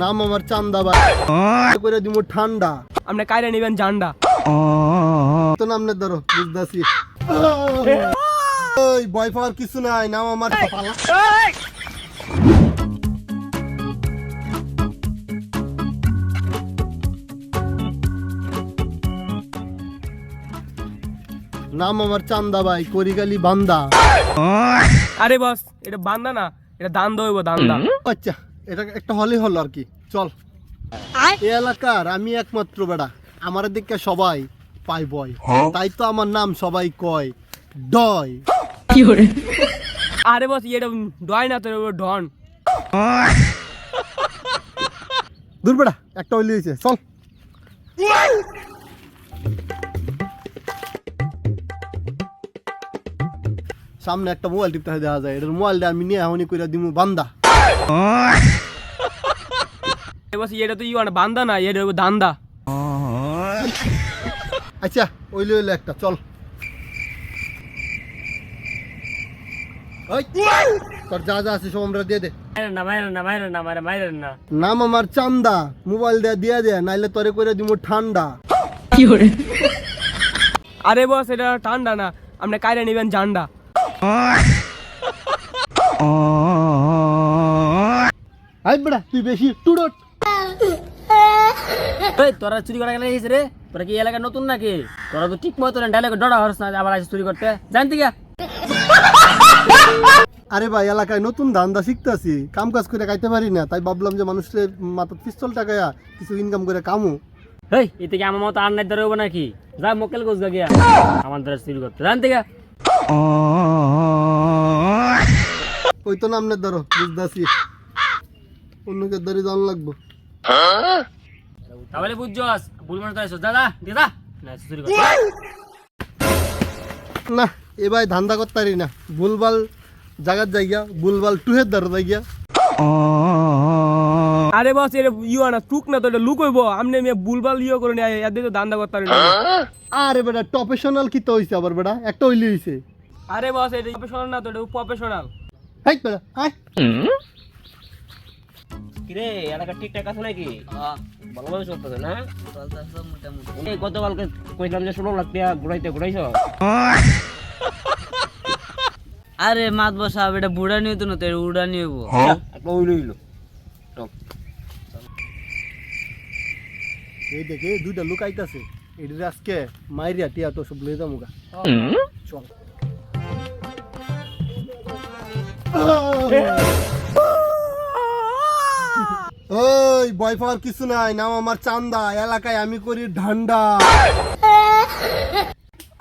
নাম আমার চান্দা ভাই করে দিব ঠান্ডা। আপনি কাইরে নিবেন জান্ডা। তো নামনে ধরো বুঝতেছি। ওই ভয় পাওয়ার কিছু নাই নাম আমার কপালা। নাম আমার চান্দা ভাই করিগালি বান্দা। আরে বস এটা বান্দা না এটা দান দইব দান্দা আচ্ছা। এটা একটা হলে হলো আর কি। চল। এই এলাকার আমি একমাত্র বেড়া। আমার দিকে সবাই পাই বয়। তাই তো আমার নাম সবাই কয় ডয়। কি করে আরে বস এটা ডয় না তোর ডন দূর বেড়া একটা হইলে হয়েছে। চল। সামনে একটা মোবাইল টিপতে দেখা যায়। এটার মোবাইলটা আমি নিয়ে এখনই করে দিমু বান্দা। বস এটা তো বান্দা না এটা দান্দা। আচ্ছা ওইলে ওইলে একটা চল। ওই, তোর যা যা আছে সব আমরা দিয়ে দে। নাম আমার চান্দা মোবাইল দিয়ে দিয়ে দে নাইলে তোরে করে দিব ঠান্ডা। আরে বস এটা ঠান্ডা না আপনি কাইরে নিবেন জান্ডা। আই বেড়া তুই বেশি টুডট এই তোরা চুরি করা গেলে রে? তোরা কি এলাকা নতুন নাকি? তোরা তো ঠিক মতো ডায়লগ ডরা হরস না আবার আসিস চুরি করতে। জানতি গা? আরে ভাই এলাকায় নতুন ধান্দা শিখতেছি। কাম কাজ করে খাইতে পারি না তাই ভাবলাম যে মানুষের মাথা পিস্তল টাকায়া কিছু ইনকাম করে কামু এই এতে কি আমার মতো আর নাই ধরে হব নাকি? যা মক্কেল গোস গা গিয়া। আমার দ্বারা চুরি করতে। জানতি গা? ওই তো নামনে ধরো বুঝতেছি। অন্যকে ধরে জান লাগবো। তাহলে বুঝছস ভুল মানুষ তো দাদা দিদা। না চুরি করতে না এ ভাই ধান্দা করতে পারি না। ভুলভাল জায়গার জায়গা ভুলভাল টুহের ধরো জায়গা আরে বস এটা ইয়ে না টুক না তো এটা লুক হইব। আপনি মেয়ে বুলবাল ইয়ে করে নিয়ে এদের তো দান্দা করতে পারেন না। আরে বেটা প্রফেশনাল কি তো হইছে আবার বেটা? একটা হইলে হইছে। আরে বস এটা প্রফেশনাল না তো এটা প্রফেশনাল হাই বেটা হাই কিরে এলাকা ঠিকঠাক আছে নাকি? ভালোভাবে চলতেছে না? এই গতকালকে কইলাম যে ষোলো লাখ টাকা ঘুরাইতে ঘুরাইছ? আরে মাত বসা এটা বুড়া নিয়ে তো না তো উড়া নিয়ে। একটা ওইলো ওইলো এই দেখে দুইটা লোক আইতাছে। এটির আজকে মাইরিয়া টিয়া তো সব লয়ে যাব চল। ওই ভয় পাওয়ার কিছু নাই নাম আমার চান্দা এলাকায় আমি করি ঢান্ডা।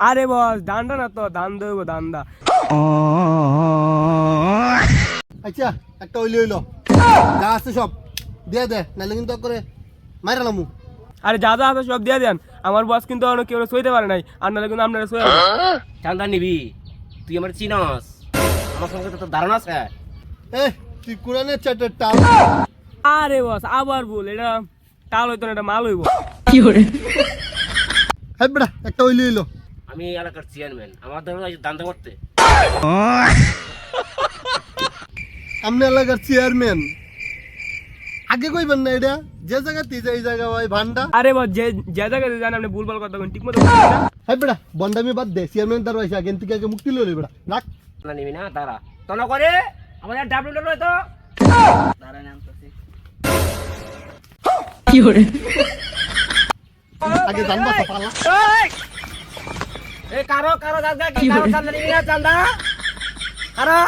আরে বস দান্দা না তো দান দইব দান্দা আচ্ছা একটা হইলে হইল। যা আছে সব দিয়ে দে নাহলে কিন্তু করে মাইরালামু আরে যা যা আছে সব দিয়ে দেন। আমার বস কিন্তু অনেক কেউ সইতে পারে নাই আর নাহলে কিন্তু আপনারা সই চান্দা নিবি তুই আমার চিনস। আমার সঙ্গে তো তোর ধারণা আছে। এ তুই কোরআনের চ্যাটের টাল আরে বস আবার বল এটা টাল হইতো না এটা মাল হইব। হ্যাঁ বেটা একটা হইলে হইল আমি এলাকার চেয়ারম্যান আমার ধরো দান্দা করতে। আপনি এলাকার চেয়ারম্যান আগে কইবেন না এটা? যে জায়গাতে এই জায়গা ভাই ভান্ডা। আরে বস যে যে জায়গায় জান আপনি ভুলভাল কথা ঠিক মতো। হ্যাঁ বেটা বন্ডামি বাদ দে চেয়ারম্যান তার পয়সা আগে থেকে আগে মুক্তি লইলে বেটা। রাখ। না নিবি না তারা তো না করে আমাদের ডাবলু ডাবলু তো। দাঁড়ান করে? আগে জানবা পালা। এ কারও কারও দাদা কি কারও চান্দা নিবি না চান্দা কারও?